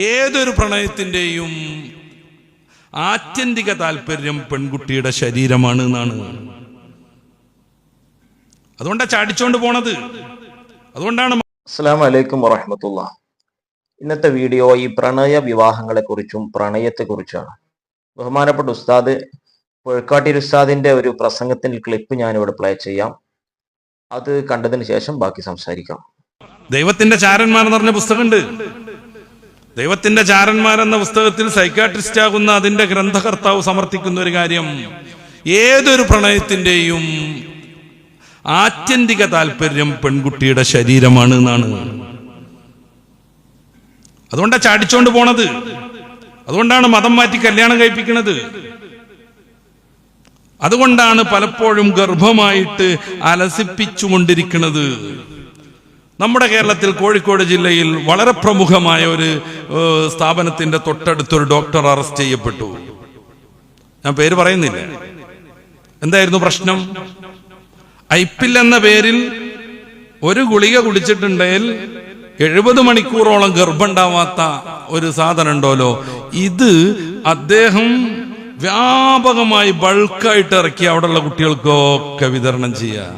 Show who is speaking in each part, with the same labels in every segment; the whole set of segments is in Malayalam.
Speaker 1: ഏതൊരു പ്രണയത്തിന്റെയും ആത്യന്തിക താല്പര്യം പെൺകുട്ടിയുടെ ശരീരമാണ് എന്നാണ്. അതുകൊണ്ടാണ് ചാടിച്ചോണ്ട് പോണത്. അതുകൊണ്ടാണ്
Speaker 2: അസ്സാം വലൈക്കും വറഹമത്തുള്ള. ഇന്നത്തെ വീഡിയോ ഈ പ്രണയ വിവാഹങ്ങളെ കുറിച്ചും പ്രണയത്തെ കുറിച്ചാണ്. ബഹുമാനപ്പെട്ട ഉസ്താദ് പുഴക്കാട്ടി ഉസ്താദിന്റെ ഒരു പ്രസംഗത്തിന്റെ ക്ലിപ്പ് ഞാൻ ഞാനിവിടെ പ്ലേ ചെയ്യാം. അത് കണ്ടതിന് ശേഷം ബാക്കി സംസാരിക്കാം.
Speaker 1: ദൈവത്തിന്റെ ചാരന്മാർ എന്ന് പറഞ്ഞ പുസ്തകമുണ്ട്. ദൈവത്തിന്റെ ചാരന്മാർ എന്ന പുസ്തകത്തിൽ സൈക്കാട്രിസ്റ്റ് ആകുന്ന അതിന്റെ ഗ്രന്ഥകർത്താവ് സമർത്ഥിക്കുന്ന ഒരു കാര്യം. ഏതൊരു പ്രണയത്തിന്റെയും ആത്യന്തിക താല്പര്യം പെൺകുട്ടിയുടെ ശരീരമാണ് എന്നാണ്. അതുകൊണ്ടാണ് ചാടിച്ചോണ്ട് പോണത്. അതുകൊണ്ടാണ് മതം മാറ്റി കല്യാണം കഴിപ്പിക്കുന്നത് അതുകൊണ്ടാണ് പലപ്പോഴും ഗർഭമായിട്ട് അലസിപ്പിച്ചുകൊണ്ടിരിക്കുന്നത് നമ്മുടെ കേരളത്തിൽ കോഴിക്കോട് ജില്ലയിൽ വളരെ പ്രമുഖമായ ഒരു സ്ഥാപനത്തിന്റെ തൊട്ടടുത്തൊരു ഡോക്ടർ അറസ്റ്റ് ചെയ്യപ്പെട്ടു. ഞാൻ പേര് പറയുന്നില്ല. എന്തായിരുന്നു പ്രശ്നം? ഐപ്പിൽ എന്ന പേരിൽ ഒരു ഗുളിക കുടിച്ചിട്ടുണ്ടെങ്കിൽ എഴുപത് മണിക്കൂറോളം ഗർഭമുണ്ടാവാത്ത ഒരു സാധനം ഉണ്ടല്ലോ ഇത് അദ്ദേഹം വ്യാപകമായി ബൾക്കായിട്ട് ഇറക്കി അവിടെയുള്ള കുട്ടികൾക്കൊക്കെ വിതരണം ചെയ്യുക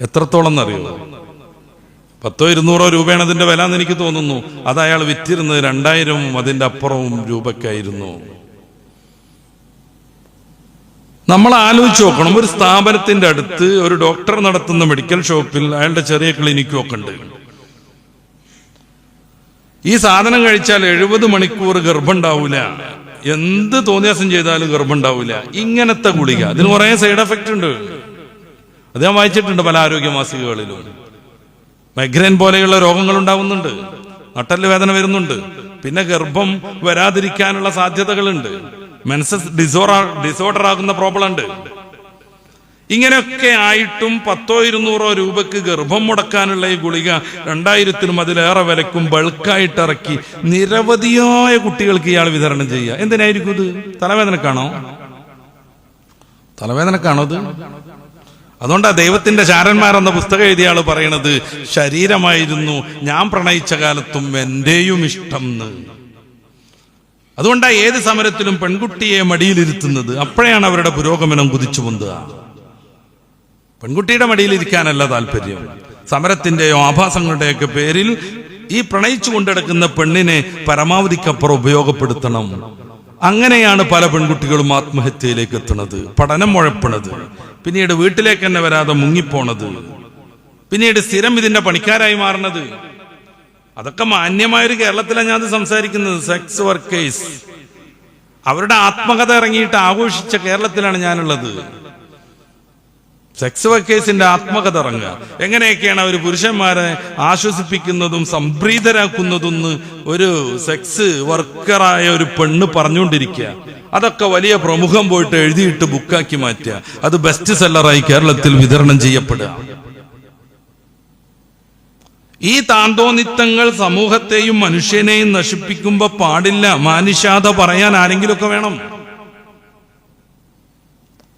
Speaker 1: എത്രത്തോളം എന്നറിയോ? പത്തോ ഇരുന്നൂറോ രൂപയാണ് അതിന്റെ വില എന്ന് എനിക്ക് തോന്നുന്നു. അത് അയാൾ വിറ്റിരുന്നത് രണ്ടായിരവും അതിന്റെ അപ്പുറവും രൂപക്കായിരുന്നു നമ്മൾ ആലോചിച്ച് നോക്കണം. ഒരു സ്ഥാപനത്തിന്റെ അടുത്ത് ഒരു ഡോക്ടർ നടത്തുന്ന മെഡിക്കൽ ഷോപ്പിൽ അയാളുടെ ചെറിയ ക്ലിനിക്കും ഒക്കെ ഉണ്ട്. ഈ സാധനം കഴിച്ചാൽ എഴുപത് മണിക്കൂർ ഗർഭം ഉണ്ടാവൂല എന്ത് തോന്നിയാസം ചെയ്താലും ഗർഭം ഉണ്ടാവൂല ഇങ്ങനത്തെ ഗുളിക. അതിന് കുറെ സൈഡ് എഫക്റ്റ് ഉണ്ട്. അത് ഞാൻ വായിച്ചിട്ടുണ്ട് പല ആരോഗ്യ മാസികകളിലും മൈഗ്രെയിൻ പോലെയുള്ള രോഗങ്ങൾ ഉണ്ടാവുന്നുണ്ട്. നട്ടൽ വേദന വരുന്നുണ്ട്. പിന്നെ ഗർഭം വരാതിരിക്കാനുള്ള സാധ്യതകളുണ്ട്. മെൻസസ് ഡിസോർഡർ ഡിസോർഡർ ആകുന്ന പ്രോബ്ലം ഉണ്ട് ഇങ്ങനെയൊക്കെ ആയിട്ടും പത്തോ ഇരുന്നൂറോ രൂപക്ക് ഗർഭം മുടക്കാനുള്ള ഈ ഗുളിക രണ്ടായിരത്തിനും അതിലേറെ വിലക്കും ബൾക്കായിട്ട് ഇറക്കി നിരവധിയായ കുട്ടികൾക്ക് ഇയാൾ വിതരണം ചെയ്യുക. എന്തിനായിരിക്കും ഇത്? തലവേദനക്കാണോ? തലവേദനക്കാണോ ഇത്? അതുകൊണ്ടാ ദൈവത്തിന്റെ ചാരന്മാർ എന്ന പുസ്തകം എഴുതിയ പറയണത് ശരീരമായിരുന്നു ഞാൻ പ്രണയിച്ച കാലത്തും എന്റെയും ഇഷ്ടം എന്ന് അതുകൊണ്ടാ ഏത് സമരത്തിലും പെൺകുട്ടിയെ മടിയിലിരുത്തുന്നത് അപ്പോഴാണ് അവരുടെ പുരോഗമനം കുതിച്ചു പൊന്തുക. പെൺകുട്ടിയുടെ മടിയിലിരിക്കാനല്ല താല്പര്യം. സമരത്തിന്റെയോ ആഭാസങ്ങളുടെയൊക്കെ പേരിൽ ഈ പ്രണയിച്ചു കൊണ്ടെടുക്കുന്ന പെണ്ണിനെ പരമാവധിക്കപ്പുറം ഉപയോഗപ്പെടുത്തണം. അങ്ങനെയാണ് പല പെൺകുട്ടികളും ആത്മഹത്യയിലേക്ക് എത്തുന്നത്. പഠനം മുഴപ്പണത്. പിന്നീട് വീട്ടിലേക്ക് തന്നെ വരാതെ മുങ്ങിപ്പോണത്. പിന്നീട് സ്ഥിരം ഇതിന്റെ പണിക്കാരായി മാറണത് അതൊക്കെ മാന്യമായൊരു കേരളത്തിലാണ് ഞാൻ സംസാരിക്കുന്നത്. സെക്സ് വർക്കേഴ്സ് അവരുടെ ആത്മകഥ ഇറങ്ങിയിട്ട് ആഘോഷിച്ച കേരളത്തിലാണ് ഞാനുള്ളത്. സെക്സ് വർക്കേഴ്സിന്റെ ആത്മകഥ ഇറങ്ങുക. എങ്ങനെയൊക്കെയാണ് അവർ പുരുഷന്മാരെ ആശ്വസിപ്പിക്കുന്നതും സംപ്രീതരാക്കുന്നതും ഒരു സെക്സ് വർക്കറായ ഒരു പെണ്ണ് പറഞ്ഞുകൊണ്ടിരിക്കുക. അതൊക്കെ വലിയ പ്രമുഖം പോയിട്ട് എഴുതിയിട്ട് ബുക്കാക്കി മാറ്റുക. അത് ബെസ്റ്റ് സെല്ലറായി കേരളത്തിൽ വിതരണം ചെയ്യപ്പെടുക. ഈ താന്തോനിത്തങ്ങൾ സമൂഹത്തെയും മനുഷ്യനെയും നശിപ്പിക്കുമ്പോ പാടില്ല. മാനുഷാത പറയാൻ ആരെങ്കിലുമൊക്കെ വേണം.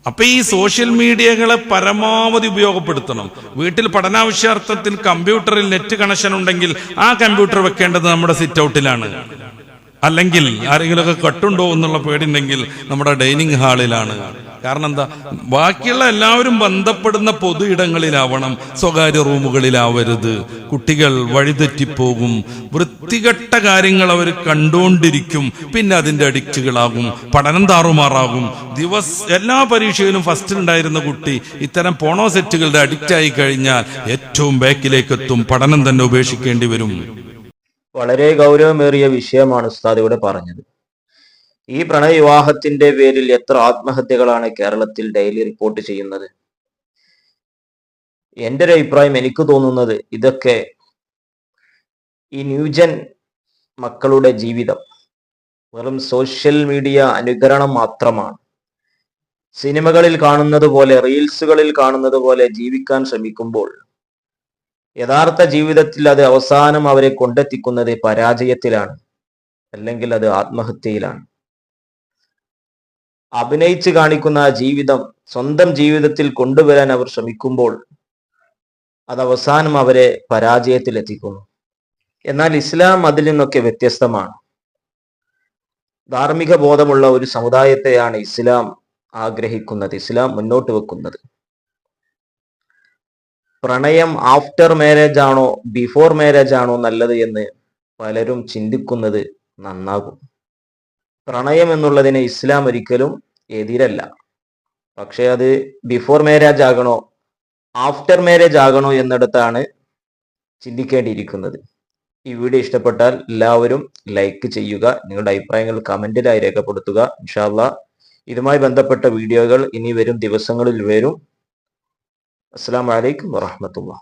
Speaker 1: അപ്പൊ ഈ സോഷ്യൽ മീഡിയകളെ പരമാവധി ഉപയോഗപ്പെടുത്തണം. വീട്ടിൽ പഠനാവശ്യാർത്ഥത്തിൽ കമ്പ്യൂട്ടറിൽ നെറ്റ് കണക്ഷൻ ഉണ്ടെങ്കിൽ ആ കമ്പ്യൂട്ടർ വെക്കേണ്ടത് നമ്മുടെ സിറ്റ് ഔട്ടിലാണ് അല്ലെങ്കിൽ ആരെങ്കിലുമൊക്കെ കട്ടുണ്ടോ എന്നുള്ള പേടിയുണ്ടെങ്കിൽ നമ്മുടെ ഡൈനിങ് ഹാളിലാണ് കാരണം എന്താ ബാക്കിയുള്ള എല്ലാവരും ബന്ധപ്പെടുന്ന പൊതു ഇടങ്ങളിലാവണം. സ്വകാര്യ റൂമുകളിലാവരുത്. കുട്ടികൾ വഴിതെറ്റിപ്പോകും. വൃത്തികെട്ട കാര്യങ്ങൾ അവർ കണ്ടുകൊണ്ടിരിക്കും. പിന്നെ അതിന്റെ അഡിക്റ്റുകളാകും. പഠനം താറുമാറാകും. ദിവസ എല്ലാ പരീക്ഷയിലും ഫസ്റ്റിൽ ഉണ്ടായിരുന്ന കുട്ടി ഇത്തരം പോണോ സെറ്റുകളുടെ അഡിക്റ്റ് ആയി കഴിഞ്ഞാൽ ഏറ്റവും ബാക്കിലേക്ക് എത്തും പഠനം തന്നെ ഉപേക്ഷിക്കേണ്ടി വരും.
Speaker 2: വളരെ ഗൗരവമേറിയ വിഷയമാണ് ഉസ്താദ് ഇവിടെ പറഞ്ഞത്. ഈ പ്രണയവിവാഹത്തിന്റെ പേരിൽ എത്ര ആത്മഹത്യകളാണ് കേരളത്തിൽ ഡെയിലി റിപ്പോർട്ട് ചെയ്യുന്നത്? എന്റെ ഒരു അഭിപ്രായം എനിക്ക് തോന്നുന്നത് ഇതൊക്കെ ഈ ന്യൂജൻ മക്കളുടെ ജീവിതം വെറും സോഷ്യൽ മീഡിയ അനുകരണം മാത്രമാണ്. സിനിമകളിൽ കാണുന്നത് പോലെ റീൽസുകളിൽ കാണുന്നത് പോലെ ജീവിക്കാൻ ശ്രമിക്കുമ്പോൾ യഥാർത്ഥ ജീവിതത്തിൽ അത് അവസാനം അവരെ കൊണ്ടെത്തിക്കുന്നത് പരാജയത്തിലാണ് അല്ലെങ്കിൽ അത് ആത്മഹത്യയിലാണ്. അഭിനയിച്ച് കാണിക്കുന്ന ആ ജീവിതം സ്വന്തം ജീവിതത്തിൽ കൊണ്ടുവരാൻ അവർ ശ്രമിക്കുമ്പോൾ അത് അവസാനം അവരെ പരാജയത്തിൽ എത്തിക്കുന്നു എന്നാൽ ഇസ്ലാം അതിൽ നിന്നൊക്കെ വ്യത്യസ്തമാണ്. ധാർമ്മിക ബോധമുള്ള ഒരു സമുദായത്തെയാണ് ഇസ്ലാം ആഗ്രഹിക്കുന്നത് ഇസ്ലാം മുന്നോട്ട് വെക്കുന്നത്. പ്രണയം ആഫ്റ്റർ മാരേജ് ആണോ ബിഫോർ മാരേജ് ആണോ നല്ലത് എന്ന് പലരും ചിന്തിക്കുന്നത് നന്നാകും. പ്രണയം എന്നുള്ളതിന് ഇസ്ലാം ഒരിക്കലും എതിരല്ല. പക്ഷെ അത് ബിഫോർ മാരേജ് ആകണോ ആഫ്റ്റർ മാരേജ് ആകണോ എന്നിടത്താണ് ചിന്തിക്കേണ്ടിയിരിക്കുന്നത്. ഈ വീഡിയോ ഇഷ്ടപ്പെട്ടാൽ എല്ലാവരും ലൈക്ക് ചെയ്യുക നിങ്ങളുടെ അഭിപ്രായങ്ങൾ കമന്റിലായി രേഖപ്പെടുത്തുക. ഇൻഷാല്ല ഇതുമായി ബന്ധപ്പെട്ട വീഡിയോകൾ ഇനി വരും ദിവസങ്ങളിൽ വരും. അസ്സാം വലൈക്കും വറഹമത്തുള്ള